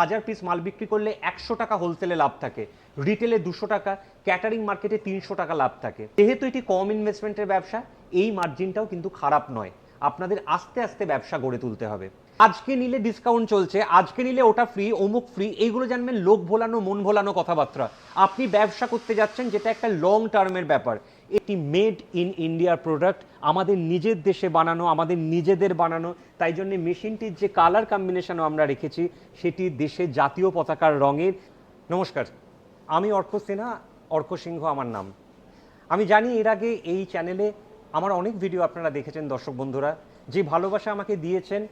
হাজার পিস মাল বিক্রি করলে একশো টাকা হোলসেলে লাভ থাকে। রিটেলে দুশো টাকা ক্যাটারিং মার্কেটে তিনশো টাকা লাভ থাকে। যেহেতু এটি কম ইনভেস্টমেন্টের ব্যবসা, এই মার্জিনটাও কিন্তু খারাপ নয়। আপনাদের আস্তে আস্তে ব্যবসা গড়ে তুলতে হবে। আজকে নিলে ডিসকাউন্ট চলছে, আজকে নিলে ওটা ফ্রি অমুক ফ্রি এইগুলো জানবেন লোক ভোলানো, মন ভোলানো কথাবার্তা। আপনি ব্যবসা করতে যাচ্ছেন, যেটা একটা লং টার্মের ব্যাপার। এটি মেড ইন ইন্ডিয়ার প্রোডাক্ট আমাদের নিজের দেশে বানানো, আমাদের নিজেদের বানানো, তাই জন্য মেশিনটির যে কালার কম্বিনেশনও আমরা রেখেছি, সেটি দেশের জাতীয় পতাকার রঙের। নমস্কার, আমি অর্ক সিনহা, অর্ক সিংহ আমার নাম। আমি জানি এর আগে এই চ্যানেলে আমার অনেক ভিডিও আপনারা দেখেছেন, দর্শক বন্ধুরা। যে ভালোবাসা আমাকে দিয়েছেন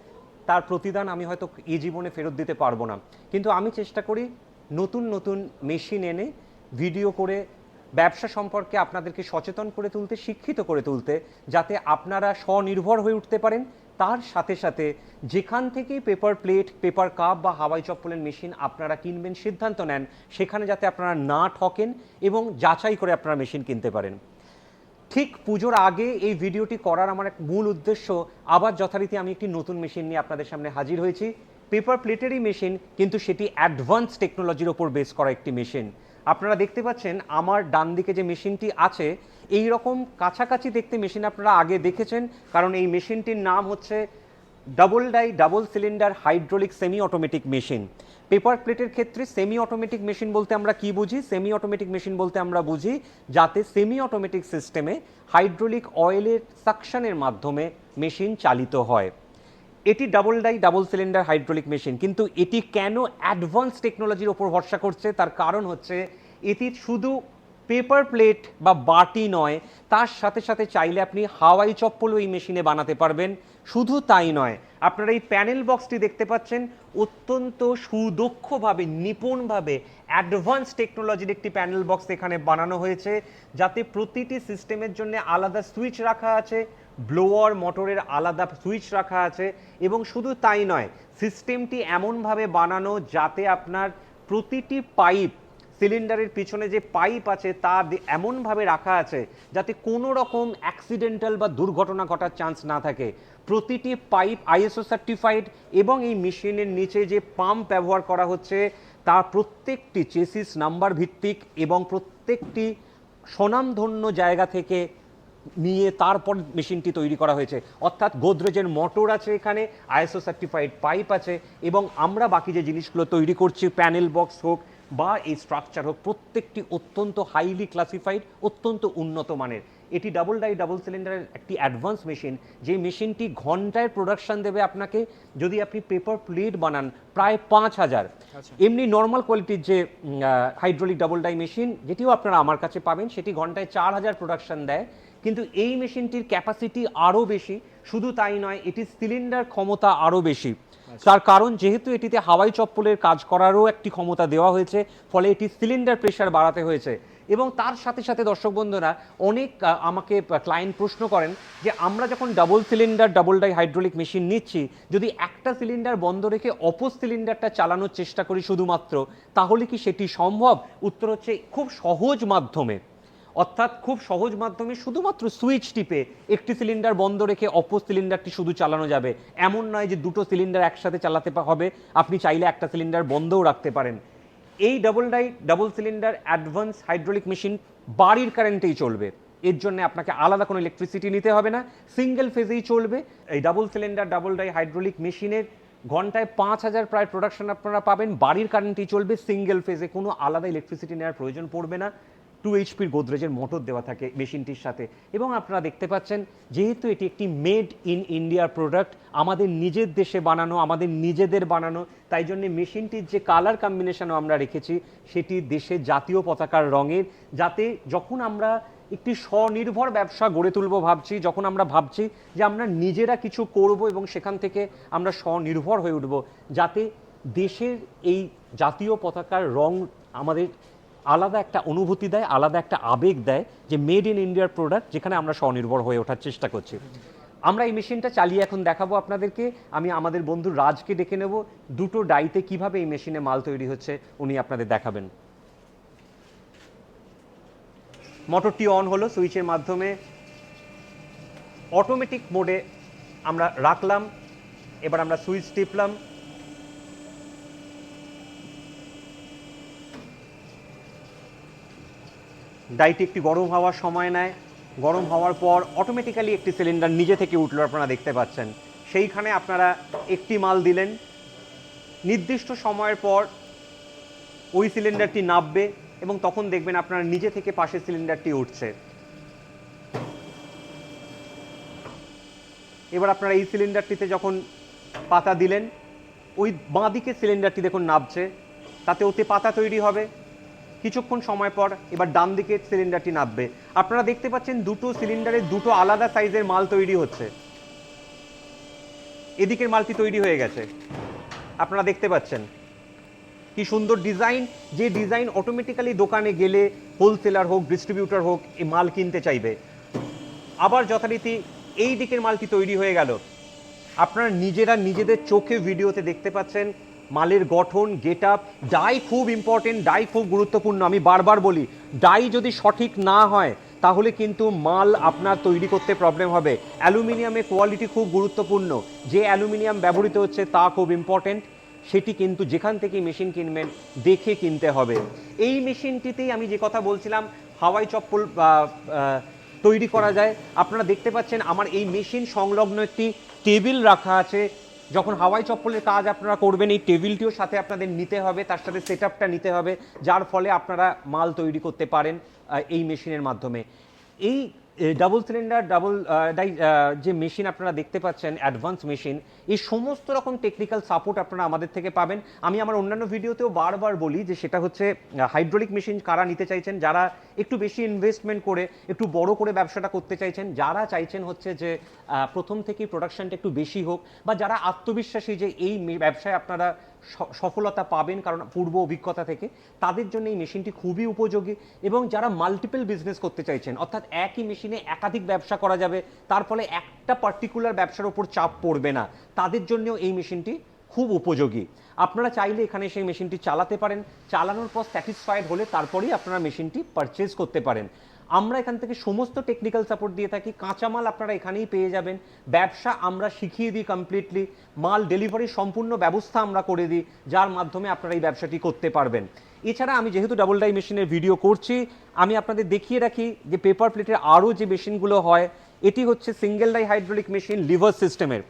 তার প্রতিদান আমি হয়তো এই জীবনে ফেরত দিতে পারব না। কিন্তু আমি চেষ্টা করি নতুন নতুন মেশিন এনে ভিডিও করে ব্যবসা সম্পর্কে আপনাদেরকে সচেতন করে তুলতে, শিক্ষিত করে তুলতে, যাতে আপনারা স্বনির্ভর হয়ে উঠতে পারেন। তার সাথে সাথে যেখান থেকেই পেপার প্লেট পেপার কাপ বা হাওয়াই চপ্পলের মেশিন আপনারা কিনবেন, সিদ্ধান্ত নেন, সেখানে যাতে আপনারা না ঠকেন এবং যাচাই করে আপনারা মেশিন কিনতে পারেন। ঠিক পুজোর আগে এই ভিডিওটি করার আমার এক মূল উদ্দেশ্য, আবার যথারীতি আমি একটি নতুন মেশিন নিয়ে আপনাদের সামনে হাজির হয়েছি। পেপার প্লেটেরই মেশিন কিন্তু সেটি অ্যাডভান্স টেকনোলজির ওপর বেস করা একটি মেশিন আপনারা দেখতে পাচ্ছেন আমার ডান দিকে যে মেশিনটি আছে, এই রকম কাছাকাছি দেখতে মেশিন আপনারা আগে দেখেছেন, কারণ এই মেশিনটির নাম হচ্ছে double die double cylinder hydraulic semi automatic machine paper প্লেটের ক্ষেত্রে সেমি অটোমেটিক মেশিন বলতে আমরা কি বুঝি? সেমি অটোমেটিক মেশিন বলতে আমরা বুঝি যাতে সেমি অটোমেটিক সিস্টেমে হাইড্রোলিক অয়েলের সাকশনের মাধ্যমে মেশিন চালিত হয়। এটি double die double cylinder hydraulic machine কিন্তু এটি কেন অ্যাডভান্স টেকনোলজির ওপর ভরসা করছে? তার কারণ হচ্ছে এটি শুধু পেপার প্লেট বা বাটি নয়, তার সাথে সাথে চাইলে আপনি হাওয়াই চপ্পলও এই মেশিনে বানাতে পারবেন। শুধু তাই নয়, আপনারা এই প্যানেল বক্সটি দেখতে পাচ্ছেন, অত্যন্ত সুদক্ষভাবে, নিপুণভাবে অ্যাডভান্স টেকনোলজির একটি প্যানেল বক্স এখানে বানানো হয়েছে, যাতে প্রতিটি সিস্টেমের জন্য আলাদা সুইচ রাখা আছে, ব্লোয়ার মোটরের আলাদা সুইচ রাখা আছে এবং শুধু তাই নয়, সিস্টেমটি এমনভাবে বানানো যাতে আপনার প্রতিটি পাইপ সিলিন্ডারের পিছনে যে পাইপ আছে, তা এমনভাবে রাখা আছে যাতে কোনো রকম অ্যাক্সিডেন্টাল বা দুর্ঘটনা ঘটার চান্স না থাকে। প্রতিটি পাইপ আইএসও সার্টিফাইড এবং এই মেশিনের নিচে যে পাম্প ব্যবহার করা হচ্ছে, তা প্রত্যেকটি চেসিস নাম্বার ভিত্তিক এবং প্রত্যেকটি স্বনামধন্য জায়গা থেকে নিয়ে তারপর মেশিনটি তৈরি করা হয়েছে। অর্থাৎ গোদরেজের মোটর আছে এখানে আইএসও সার্টিফাইড পাইপ আছে এবং আমরা বাকি যে জিনিসগুলো তৈরি করছি প্যানেল বক্স হোক বা এই স্ট্রাকচার হোক প্রত্যেকটি অত্যন্ত হাইলি ক্লাসিফাইড অত্যন্ত উন্নত মানের। এটি ডাবল ডাই ডাবল সিলিন্ডারের একটি অ্যাডভান্স মেশিন যে মেশিনটি ঘন্টায় প্রোডাকশন দেবে আপনাকে যদি আপনি পেপার প্লেট বানান প্রায় পাঁচ হাজার। এমনি নর্মাল কোয়ালিটির যে হাইড্রোলিক ডাবল ডাই মেশিন যেটিও আপনারা আমার কাছে পাবেন সেটি ঘন্টায় চার হাজার প্রোডাকশন দেয়। কিন্তু এই মেশিনটির ক্যাপাসিটি আরও বেশি। শুধু তাই নয় এটির সিলিন্ডার ক্ষমতা আরও বেশি। তার কারণ যেহেতু এটিতে হাওয়াই চপ্পলের কাজ করারও একটি ক্ষমতা দেওয়া হয়েছে, ফলে এটি সিলিন্ডার প্রেশার বাড়াতে হয়েছে। এবং তার সাথে সাথে দর্শক বন্ধুরা, অনেক আমাকে ক্লায়েন্ট প্রশ্ন করেন যে আমরা যখন double cylinder double die hydraulic machine নিচ্ছি, যদি একটা সিলিন্ডার বন্ধ রেখে অপর সিলিন্ডারটা চালানোর চেষ্টা করি শুধুমাত্র, তাহলে কি সেটি সম্ভব? উত্তর হচ্ছে খুব সহজ মাধ্যমে। অর্থাৎ খুব সহজ মাধ্যমে শুধুমাত্র সুইচ টিপে একটি সিলিন্ডার বন্ধ রেখে অপর সিলিন্ডারটি শুধু চালানো যাবে। এমন নয় যে দুটো সিলিন্ডার একসাথে চালাতে হবে, আপনি চাইলে একটা সিলিন্ডার বন্ধও রাখতে পারেন। এই double die double cylinder advance hydraulic machine বাড়ির কারেন্টেই চলবে। এর জন্য আপনাকে আলাদা কোনো ইলেকট্রিসিটি নিতে হবে না সিঙ্গেল ফেজেই চলবে। এই double cylinder double die hydraulic মেশিনের ঘন্টায় পাঁচ হাজার প্রায় প্রোডাকশন আপনারা পাবেন। বাড়ির কারেন্টেই চলবে সিঙ্গেল ফেজে কোনো আলাদা ইলেকট্রিসিটি নেওয়ার প্রয়োজন পড়বে না। টু এইচপির গোদরেজের মোটর দেওয়া থাকে মেশিনটির সাথে। এবং আপনারা দেখতে পাচ্ছেন, যেহেতু এটি একটি মেড ইন ইন্ডিয়ার প্রোডাক্ট আমাদের নিজের দেশে বানানো, আমাদের নিজেদের বানানো, তাই জন্য মেশিনটির যে কালার কম্বিনেশনও আমরা রেখেছি, সেটি দেশের জাতীয় পতাকার রঙের, যাতে যখন আমরা একটি স্বনির্ভর ব্যবসা গড়ে তুলব ভাবছি, যখন আমরা ভাবছি যে আমরা নিজেরা কিছু করব এবং সেখান থেকে আমরা স্বনির্ভর হয়ে উঠব, যাতে দেশের এই জাতীয় পতাকার রং আমাদের আলাদা একটা অনুভূতি দেয়, আলাদা একটা আবেগ দেয় যে মেড ইন ইন্ডিয়ার প্রোডাক্ট যেখানে আমরা স্বনির্ভর হয়ে ওঠার চেষ্টা করছি। আমরা এই মেশিনটা চালিয়ে এখন দেখাবো আপনাদেরকে। আমি আমাদের বন্ধু রাজকে ডেকে নেব। দুটো ডাইতে কীভাবে এই মেশিনে মাল তৈরি হচ্ছে উনি আপনাদের দেখাবেন। মোটরটি অন হলো সুইচের মাধ্যমে। অটোমেটিক মোডে আমরা রাখলাম। এবার আমরা সুইচ টিপলাম। ডাইটি একটি গরম হওয়ার সময় নেয়। গরম হওয়ার পর অটোমেটিক্যালি একটি সিলিন্ডার নিজে থেকে উঠল, আপনারা দেখতে পাচ্ছেন। সেইখানে আপনারা একটি মাল দিলেন। নির্দিষ্ট সময়ের পর ওই সিলিন্ডারটি নাববে এবং তখন দেখবেন আপনারা নিজে থেকে পাশের সিলিন্ডারটি উঠছে। এবার আপনারা এই সিলিন্ডারটিতে যখন পাতা দিলেন, ওই বাঁ দিকে সিলিন্ডারটি দেখুন নাবছে, তাতে ওতে পাতা তৈরি হবে। কিছুক্ষণ সময় পর এবার ডান দিকে সিলিন্ডারটি নামবে। আপনারা দেখতে পাচ্ছেন দুটো সিলিন্ডারে দুটো আলাদা সাইজের মাল তৈরি হচ্ছে। এদিকের মালটি তৈরি হয়ে গেছে। আপনারা দেখতে পাচ্ছেন কি সুন্দর ডিজাইন। যে ডিজাইন অটোমেটিক্যালি দোকানে গেলে হোলসেলার হোক ডিস্ট্রিবিউটর হোক, এই মাল কিনতে চাইবে। আবার যথারীতি এই দিকের মালটি তৈরি হয়ে গেল। আপনারা নিজেরা নিজেদের চোখে ভিডিওতে দেখতে পাচ্ছেন মালের গঠন গেট আপ ডাই খুব ইম্পর্টেন্ট ডাই খুব গুরুত্বপূর্ণ। আমি বারবার বলি ডাই যদি সঠিক না হয়, তাহলে কিন্তু মাল আপনার তৈরি করতে প্রবলেম হবে। অ্যালুমিনিয়ামের কোয়ালিটি খুব গুরুত্বপূর্ণ। যে অ্যালুমিনিয়াম ব্যবহৃত হচ্ছে, তা খুব ইম্পর্টেন্ট সেটি কিন্তু যেখান থেকে মেশিন কিনবেন, দেখে কিনতে হবে। এই মেশিনটিতেই আমি যে কথা বলছিলাম, হাওয়াই চপ্পল তৈরি করা যায়। আপনারা দেখতে পাচ্ছেন, আমার এই মেশিন সংলগ্ন একটি টেবিল রাখা আছে। যখন হাওয়াই চপ্পলের কাজ আপনারা করবেন, এই টেবিলটিও সাথে আপনাদের নিতে হবে, তার সাথে সেট নিতে হবে, যার ফলে আপনারা মাল তৈরি করতে পারেন এই মেশিনের মাধ্যমে। এই ডাবল সিলিন্ডার ডাবল যে মেশিন আপনারা দেখতে পাচ্ছেন অ্যাডভান্স মেশিন এই সমস্ত রকম টেকনিক্যাল সাপোর্ট আপনারা আমাদের থেকে পাবেন। আমি আমার অন্যান্য ভিডিওতেও বারবার বলি যে সেটা হচ্ছে হাইড্রোলিক মেশিন কারা নিতে চাইছেন, যারা একটু বেশি ইনভেস্টমেন্ট করে, একটু বড় করে ব্যবসাটা করতে চাইছেন, যারা চাইছেন হচ্ছে যে প্রথম থেকেই প্রোডাকশনটা একটু বেশি হোক, বা যারা আত্মবিশ্বাসী যে এই ব্যবসায় আপনারা সফলতা পাবেন কারণ পূর্ব অভিজ্ঞতা থেকে। তাদের জন্য এই মেশিনটি খুবই উপযোগী এবং যারা মাল্টিপল বিজনেস করতে চাইছেন, অর্থাৎ একই মেশিনে একাধিক ব্যবসা করা যাবে, তার ফলে একটা পার্টিকুলার ব্যবসার উপর চাপ পড়বে না। তাদের জন্যও এই মেশিনটি খুব উপযোগী। আপনারা চাইলে এখানে সেই মেশিনটি চালাতে পারেন। চালানোর পর স্যাটিসফাইড হলে তারপরেই আপনারা মেশিনটি পারচেজ করতে পারেন। আমরা এখান থেকে সমস্ত টেকনিক্যাল সাপোর্ট দিয়ে থাকি। কাঁচামাল আপনারা এখানেই পেয়ে যাবেন। ব্যবসা আমরা শিখিয়ে দিই কমপ্লিটলি মাল ডেলিভারির সম্পূর্ণ ব্যবস্থা আমরা করে দিই, যার মাধ্যমে আপনারা এই ব্যবসাটি করতে পারবেন। এছাড়া আমি যেহেতু ডাবল ডাই মেশিনের ভিডিও করছি, আমি আপনাদের দেখিয়ে রাখি যে পেপার প্লেটের আরও যে মেশিনগুলো হয়, এটি হচ্ছে single die hydraulic machine lever সিস্টেমের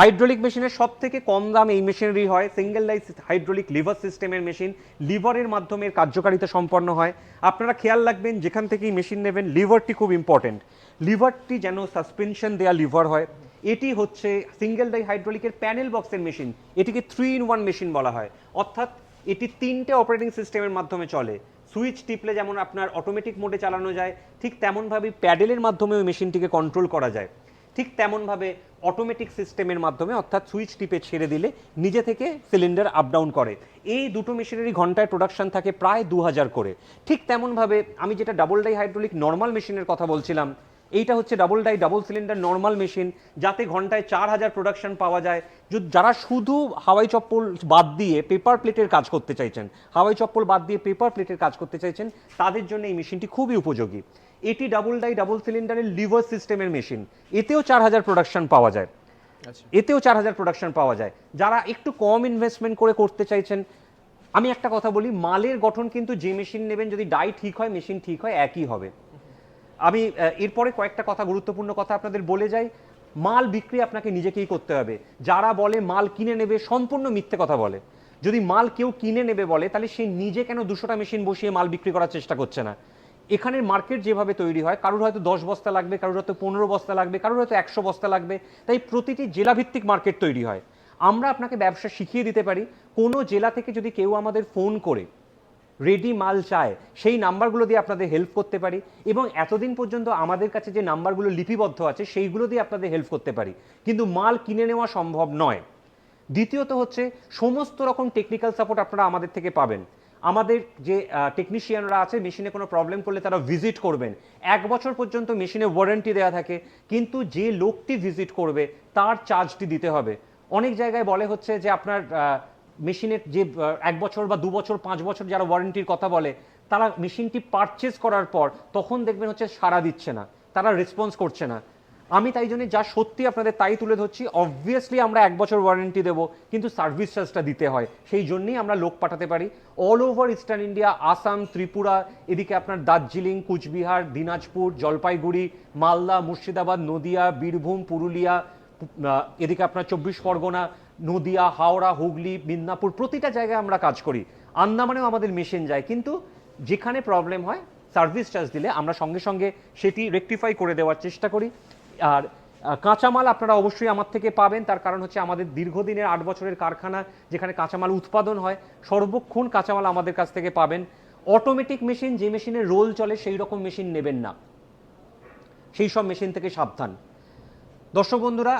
হাইড্রোলিক মেশিনের সব থেকে কম দাম এই মেশিনারি হয়। সিঙ্গেল লাইস হাইড্রোলিক লিভার সিস্টেমের মেশিন লিভারের মাধ্যমে কার্যকারিতা সম্পন্ন হয়। আপনারা খেয়াল রাখবেন, যেখান থেকেই মেশিন নেবেন লিভারটি খুব ইম্পর্টেন্ট লিভারটি যেন সাসপেনশন দেয়া লিভার হয়। এটি হচ্ছে সিঙ্গেল ডাই হাইড্রোলিকের প্যানেল বক্সের মেশিন এটিকে থ্রি ইন ওয়ান মেশিন বলা হয়। অর্থাৎ এটি তিনটে অপারেটিং সিস্টেমের মাধ্যমে চলে। সুইচ টিপলে যেমন আপনার অটোমেটিক মোডে চালানো যায়, ঠিক তেমনভাবেই প্যাডেলের মাধ্যমে ওই মেশিনটিকে কন্ট্রোল করা যায়। ঠিক তেমনভাবে অটোমেটিক সিস্টেমের মাধ্যমে, অর্থাৎ সুইচ টিপে ছেড়ে দিলে নিজে থেকে সিলিন্ডার আপ ডাউন করে। এই দুটো মেশিনেরই ঘন্টায় প্রোডাকশন থাকে প্রায় দু হাজার করে। ঠিক তেমনভাবে আমি যেটা ডাবল ডাই হাইড্রোলিক নর্মাল মেশিনের কথা বলছিলাম এইটা হচ্ছে double die double cylinder normal machine যাতে ঘন্টায় চার হাজার প্রোডাকশন পাওয়া যায়। যদি যারা শুধু হাওয়াই চপ্পল বাদ দিয়ে পেপার প্লেটের কাজ করতে চাইছেন হাওয়াই চপ্পল বাদ দিয়ে পেপার প্লেটের কাজ করতে চাইছেন তাদের জন্য এই মেশিনটি খুবই উপযোগী। এটি ডাবল ডাই ডাবল সিলিন্ডারের লিভার সিস্টেমের মেশিন এতেও চার হাজার প্রোডাকশন পাওয়া যায়। আচ্ছা। এতেও চার হাজার প্রোডাকশন পাওয়া যায়। যারা একটু কম ইনভেস্টমেন্ট করে করতে চাইছেন আমি একটা কথা বলি মালের গঠন কিন্তু যে মেশিন নেবেন যদি ডাই ঠিক হয় মেশিন ঠিক হয় একই হবে। আমি এরপরে কয়েকটা কথা, গুরুত্বপূর্ণ কথা আপনাদের বলে যাই। মাল বিক্রি আপনাকে নিজেকেই করতে হবে। যারা বলে মাল কিনে নেবে, সম্পূর্ণ মিথ্যে কথা বলে। যদি মাল কেউ কিনে নেবে বলে, তাহলে সে নিজে কেন দুশোটা মেশিন বসিয়ে মাল বিক্রি করার চেষ্টা করছে না? এখানের মার্কেট যেভাবে তৈরি হয়, কারোর হয়তো দশ বস্তা লাগবে, কারোর হয়তো পনেরো বস্তা লাগবে, কারোর হয়তো একশো বস্তা লাগবে, তাই প্রতিটি জেলাভিত্তিক মার্কেট তৈরি হয়। আমরা আপনাকে ব্যবসা শিখিয়ে দিতে পারি। কোনো জেলা থেকে যদি কেউ আমাদের ফোন করে রেডি মাল চায়, সেই নাম্বারগুলো দিয়ে আপনাদের হেল্প করতে পারি এবং এতদিন পর্যন্ত আমাদের কাছে যে নাম্বারগুলো লিপিবদ্ধ আছে, সেইগুলো দিয়ে আপনাদের হেল্প করতে পারি। কিন্তু মাল কিনে নেওয়া সম্ভব নয়। দ্বিতীয়ত হচ্ছে, সমস্ত রকম টেকনিক্যাল সাপোর্ট আপনারা আমাদের থেকে পাবেন। আমাদের যে টেকনিশিয়ানরা আছে মেশিনে কোনো প্রবলেম করলে তারা ভিজিট করবেন। এক বছর পর্যন্ত মেশিনে ওয়ারেন্টি দেওয়া থাকে, কিন্তু যে লোকটি ভিজিট করবে, তার চার্জটি দিতে হবে। অনেক জায়গায় বলে হচ্ছে যে, আপনার মেশিনের যে এক বছর বা দু বছর, পাঁচ বছর যারা ওয়ারেন্টির কথা বলে, তারা মেশিনটি পারচেজ করার পর তখন দেখবেন হচ্ছে সাড়া দিচ্ছে না, তারা রেসপন্স করছে না। আমি তাই জন্য যা সত্যি আপনাদের তাই তুলে ধরছি অবভিয়াসলি আমরা এক বছর ওয়ারেন্টি দেবো, কিন্তু সার্ভিস চার্জটা দিতে হয়। সেই জন্যই আমরা লোক পাঠাতে পারি। All over eastern India Assam Tripura এদিকে আপনার দার্জিলিং, কুচবিহার, দিনাজপুর, জলপাইগুড়ি, মালদা, মুর্শিদাবাদ, নদিয়া, বীরভূম, পুরুলিয়া এদিকে আপনার চব্বিশ পরগনা নদিয়া, হাওড়া, হুগলি, মিদনাপুর প্রতিটা জায়গায় আমরা কাজ করি। আন্দামানেও আমাদের মেশিন যায়, কিন্তু যেখানে প্রবলেম হয় সার্ভিস চার্জ দিলে আমরা সঙ্গে সঙ্গে সেটি রেকটিফাই করে দেওয়ার চেষ্টা করি। আর কাঁচামাল আপনারা অবশ্যই আমার থেকে পাবেন, তার কারণ হচ্ছে আমাদের দীর্ঘদিনের আট বছরের কারখানা যেখানে কাঁচামাল উৎপাদন হয়, সর্বক্ষণ কাঁচামাল আমাদের কাছ থেকে পাবেন। অটোমেটিক মেশিন যে মেশিনের রোল চলে, সেই রকম মেশিন নেবেন না। সেই সব মেশিন থেকে সাবধান। দর্শক বন্ধুরা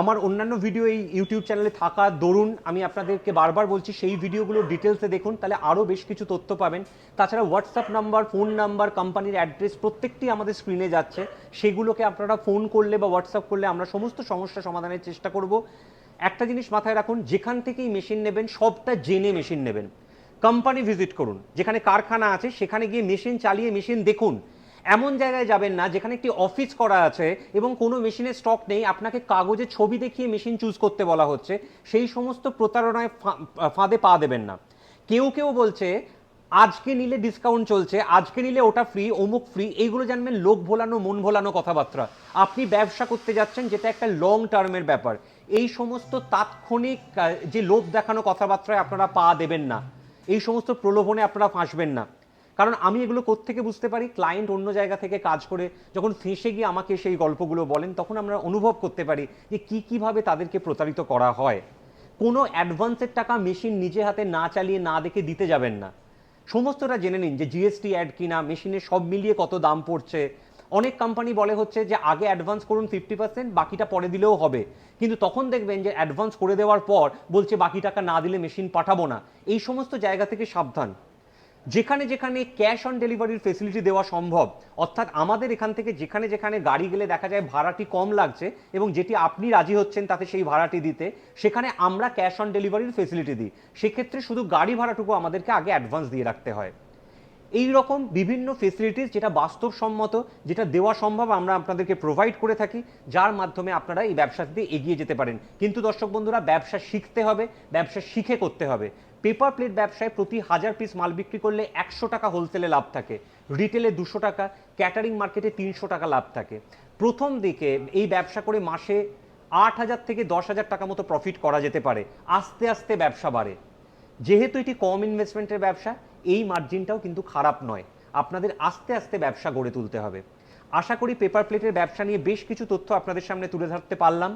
আমার অন্যান্য ভিডিও এই ইউটিউব চ্যানেলে থাকা দরুন, আমি আপনাদেরকে বারবার বলছি, সেই ভিডিওগুলো ডিটেলসে দেখুন, তাহলে আরও বেশ কিছু তথ্য পাবেন। তাছাড়া হোয়াটসঅ্যাপ নাম্বার ফোন নাম্বার কোম্পানির অ্যাড্রেস প্রত্যেকটি আমাদের স্ক্রিনে যাচ্ছে। সেগুলোকে আপনারা ফোন করলে বা হোয়াটসঅ্যাপ করলে আমরা সমস্ত সমস্যা সমাধানের চেষ্টা করব। একটা জিনিস মাথায় রাখুন, যেখান থেকেই মেশিন নেবেন, সবটা জেনে মেশিন নেবেন। কোম্পানি ভিজিট করুন, যেখানে কারখানা আছে, সেখানে গিয়ে মেশিন চালিয়ে মেশিন দেখুন। এমন জায়গায় যাবেন না যেখানে একটি অফিস করা আছে এবং কোনো মেশিনের স্টক নেই। আপনাকে কাগজে ছবি দেখিয়ে মেশিন চুজ করতে বলা হচ্ছে। সেই সমস্ত প্রতারণায় ফাঁদে পা দেবেন না। কেউ কেউ বলছে, আজকে নিলে ডিসকাউন্ট চলছে, আজকে নিলে ওটা ফ্রি অমুক ফ্রি এইগুলো জানবেন লোক ভোলানো, মন ভোলানো কথাবার্তা। আপনি ব্যবসা করতে যাচ্ছেন, যেটা একটা লং টার্মের ব্যাপার। এই সমস্ত তাৎক্ষণিক যে লোভ দেখানো কথাবার্তায় আপনারা পা দেবেন না। এই সমস্ত প্রলোভনে আপনারা ফাঁসবেন না। কারণ আমি এগুলো কোত্থেকে বুঝতে পারি? ক্লায়েন্ট অন্য জায়গা থেকে কাজ করে যখন ফেঁসে গিয়ে আমাকে সেই গল্পগুলো বলেন, তখন আমরা অনুভব করতে পারি যে কি কীভাবে তাদেরকে প্রতারিত করা হয়। কোনো অ্যাডভান্সের টাকা মেশিন নিজে হাতে না চালিয়ে না দেখে দিতে যাবেন না। সমস্তটা জেনে নিন যে জিএসটি অ্যাড কিনা মেশিনে সব মিলিয়ে কত দাম পড়ছে। অনেক কোম্পানি বলে হচ্ছে যে আগে অ্যাডভান্স করুন ফিফটি পার্সেন্ট বাকিটা পরে দিলেও হবে। কিন্তু তখন দেখবেন যে অ্যাডভান্স করে দেওয়ার পর বলছে বাকি টাকা না দিলে মেশিন পাঠাবো না। এই সমস্ত জায়গা থেকে সাবধান। যেখানে যেখানে ক্যাশ অন ডেলিভারির ফেসিলিটি দেওয়া সম্ভব, অর্থাৎ আমাদের এখান থেকে যেখানে যেখানে গাড়ি গেলে দেখা যায় ভাড়াটি কম লাগছে এবং যেটি আপনি রাজি হচ্ছেন তাতে সেই ভাড়াটি দিতে, সেখানে আমরা ক্যাশ অন ডেলিভারির ফেসিলিটি দিই। সেক্ষেত্রে শুধু গাড়ি ভাড়াটুকু আমাদেরকে আগে অ্যাডভান্স দিয়ে রাখতে হয়। এই রকম বিভিন্ন ফেসিলিটিস যেটা বাস্তবসম্মত, যেটা দেওয়া সম্ভব আমরা আপনাদেরকে প্রোভাইড করে থাকি, যার মাধ্যমে আপনারা এই ব্যবসাতে এগিয়ে যেতে পারেন। কিন্তু দর্শক বন্ধুরা, ব্যবসা শিখতে হবে, ব্যবসা শিখে করতে হবে। পেপার প্লেট ব্যবসায় প্রতি হাজার পিস মাল বিক্রি করলে একশো টাকা হোলসেলে লাভ থাকে। রিটেলে দুশো টাকা ক্যাটারিং মার্কেটে তিনশো টাকা লাভ থাকে। প্রথম দিকে এই ব্যবসা করে মাসে আট হাজার থেকে দশ হাজার টাকা মতো প্রফিট করা যেতে পারে। আস্তে আস্তে ব্যবসা বাড়ে। যেহেতু এটি কম ইনভেস্টমেন্টের ব্যবসা এই মার্জিনটাও কিন্তু খারাপ নয়। আপনাদের আস্তে আস্তে ব্যবসা গড়ে তুলতে হবে। আশা করি পেপার প্লেটের ব্যবসা নিয়ে বেশ কিছু তথ্য আপনাদের সামনে তুলে ধরতে পারলাম।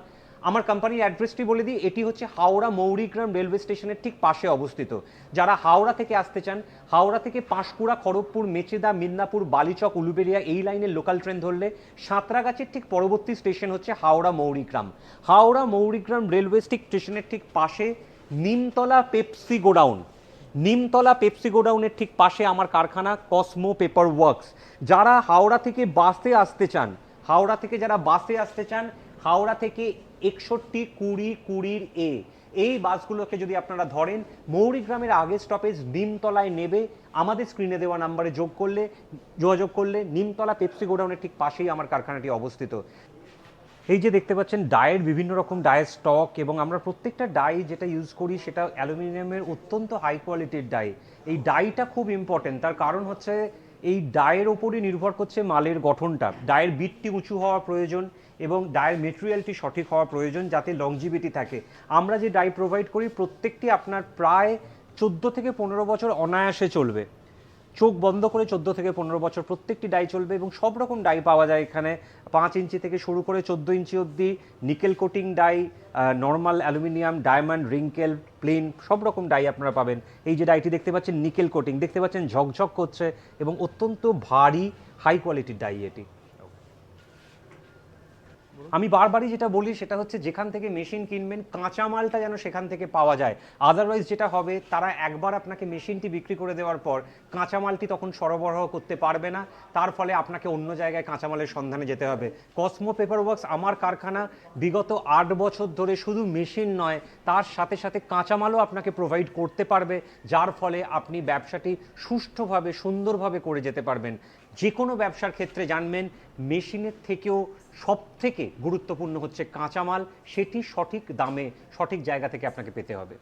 আমার কোম্পানির অ্যাড্রেসটি বলে দিই, এটি হচ্ছে হাওড়া মৌরিগ্রাম রেলওয়ে স্টেশনের ঠিক পাশে অবস্থিত। যারা হাওড়া থেকে আসতে চান, হাওড়া থেকে পাঁশকুড়া, খড়গপুর, মেচেদা, মিদনাপুর, বালিচক, উলুবেরিয়া এই লাইনের লোকাল ট্রেন ধরলে সাঁতরাগাছির ঠিক পরবর্তী স্টেশন হচ্ছে হাওড়া মৌরিগ্রাম। হাওড়া মৌরিগ্রাম রেলওয়ে স্টেশনের ঠিক পাশে Nimtala Pepsi godown Nimtala Pepsi গোডাউনের ঠিক পাশে আমার কারখানা কসমো পেপার ওয়ার্কস যারা হাওড়া থেকে বাসে আসতে চান, হাওড়া থেকে যারা বাসে আসতে চান, হাওড়া থেকে একষট্টি কুড়ি কুড়ির এ। এই বাসগুলোকে যদি আপনারা ধরেন মৌরিগ্রামের আগের স্টপেজ নিমতলায় নেবে, আমাদের স্ক্রিনে দেওয়া নাম্বারে যোগ করলে, যোগাযোগ করলে নিমতলা পেপসি গোডাউনের ঠিক পাশেই আমার কারখানাটি অবস্থিত। এই যে দেখতে পাচ্ছেন ডায়ের বিভিন্ন রকম ডায়ের স্টক এবং আমরা প্রত্যেকটা ডাই যেটা ইউজ করি সেটা অ্যালুমিনিয়ামের অত্যন্ত হাই কোয়ালিটির ডাই। এই ডাইটা খুব ইম্পর্টেন্ট তার কারণ হচ্ছে এই ডায়ের ওপরই নির্ভর করছে মালের গঠনটা। ডায়ের বিটটি উঁচু হওয়া প্রয়োজন এবং ডায়ের মেটেরিয়ালটি সঠিক হওয়া প্রয়োজন যাতে লংজিভিটি থাকে। আমরা যে ডাই প্রোভাইড করি, প্রত্যেকটি আপনার প্রায় চোদ্দ থেকে পনেরো বছর অনায়াসে চলবে। চোখ বন্ধ করে চোদ্দ থেকে পনেরো বছর প্রত্যেকটি ডাই চলবে এবং সব রকম ডাই পাওয়া যায় এখানে। পাঁচ ইঞ্চি থেকে শুরু করে চোদ্দ ইঞ্চি অবধি nickel coating die normal aluminium diamond wrinkle plain সব রকম ডাই আপনারা পাবেন। এই যে ডাইটি দেখতে পাচ্ছেন, নিকেল কোটিং, দেখতে পাচ্ছেন ঝকঝক করছে এবং অত্যন্ত ভারী হাই কোয়ালিটির ডাই এটি। আমি বারবারই যেটা বলি, সেটা হচ্ছে যেখান থেকে মেশিন কিনবেন কাঁচা মালটা যেন সেখান থেকে পাওয়া যায়। আদারওয়াইজ যেটা হবে, তারা একবার আপনাকে মেশিনটি বিক্রি করে দেওয়ার পর কাঁচা মালটি তখন সরবরাহ করতে পারবে না। তার ফলে আপনাকে অন্য জায়গায় কাঁচামালের সন্ধানে যেতে হবে। কসমো পেপার ওয়ার্কস আমার কারখানা বিগত আট বছর ধরে শুধু মেশিন নয়, তার সাথে সাথে কাঁচামালও আপনাকে প্রোভাইড করতে পারবে, যার ফলে আপনি ব্যবসাটি সুষ্ঠুভাবে, সুন্দরভাবে করে যেতে পারবেন। যে কোনো ব্যবসার ক্ষেত্রে জানবেন, মেশিনের থেকেও সব থেকে গুরুত্বপূর্ণ হচ্ছে কাঁচামাল, সেটি সঠিক দামে, সঠিক জায়গা থেকে আপনাকে পেতে হবে।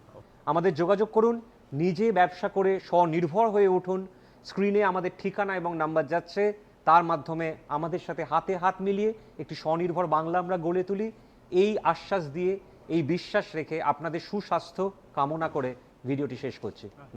আমাদের যোগাযোগ করুন, নিজে ব্যবসা করে স্বনির্ভর হয়ে উঠুন। স্ক্রিনে আমাদের ঠিকানা এবং নাম্বার যাচ্ছে, তার মাধ্যমে আমাদের সাথে হাতে হাত মিলিয়ে একটি স্বনির্ভর বাংলা আমরা গড়ে তুলি। এই আশ্বাস দিয়ে, এই বিশ্বাস রেখে আপনাদের সুস্বাস্থ্য কামনা করে ভিডিওটি শেষ করছি।